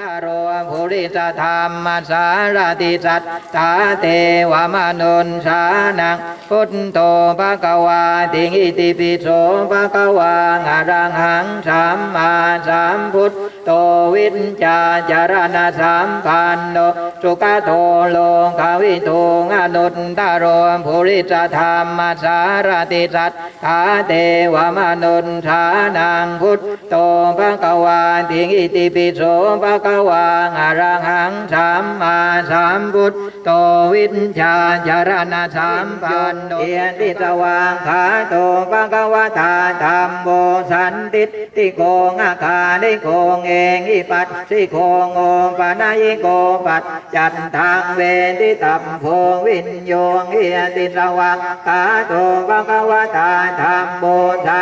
ทโรภูริสธรรมสารติสัตตาเทวมนุนสานังพุทโธภะกวาติอิติปิโสภะคะวังอรังหังสัมมาสัมพุทธ โตวิญญาจารณสัมพันโนสุขโตโลกวิทูงอนุตตโรภุริสธรรมสารติสัตตาเทวมนุนสานังพุทโตภะคะวาติงอิติปิโสภะคะวังอรังหังสัมมาสัมพุทโตวิญญาจารณสัมพันโนเอยนติสว่างขาโตภะคะวะตาธรรมโมสันติติโกงอาคานิโกงเองอิปัสสิโกงโอปะนายโกปัจจันทางเวทิตัมโพวินโยงเฮียติสว่างกาโตภะคะวะตาธรรมโมสันติติโกงอานายิโกปัจจันทา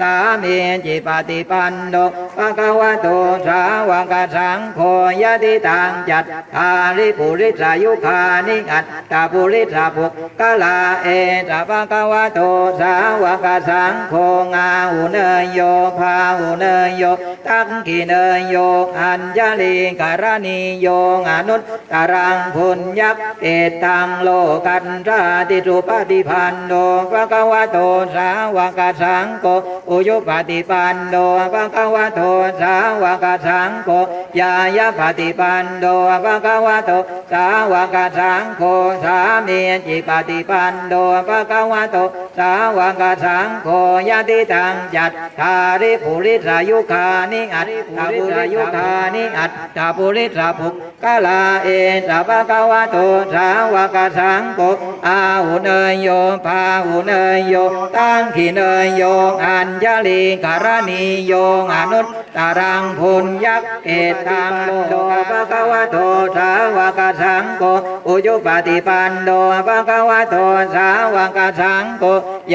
ปันโดภะคะวะโตสาวกสังโฆสามีจิปฏิปันโดภะคะวะโตสาวกสังโฆยะติตังจัตตาริปุริสายุคานิอัตตาปุริสาภุกะลาเอตภะคะวะโตสาวกสังโฆงาหุเนยโยภาหุเนยโยตักขิเนยโยอัญญลีการณิโยอนุตตรังพุญยักเอตังโลกันราติสุปฏิพันโนภะคะวะโตสาวกสังโฆอุยุปฏิปันโนภะคะวะโตสาวกสังโฆยายาปฏิปันโนภะคะวะโตสาวกสังโฆสามีจิปฏิปันโนภะคะวะโตสาวกสังโฆยะติตังจัตตาริปุริสายุคานิอัตตาปุริยุคานิอัตตาปุริสาภุกะลาเอสะภะคะวะโตสาวกสังโฆอาหุเนยโยภาหุเนยโยตังขิเนยโยอันญาลิการณิโยอนุตตรังพุญยักเอตังโลภะคะวะโตสา วกสังโฆอุจุปฏิปันโนภะคะวะโตสาวกสังโฆ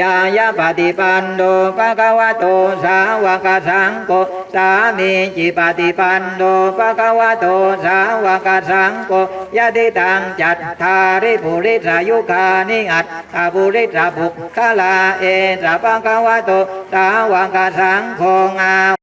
ยายาปฏิปันโนภะคะวะโตสาวกสังโฆสามีจิปฏิปันโนภะคะวะโตสาวกสังโฆยะติตังจัตตาริปุริสายุคานิอัตตาปุริสาภุคลาเอสะภะคะวะโตสาวกสังโฆงา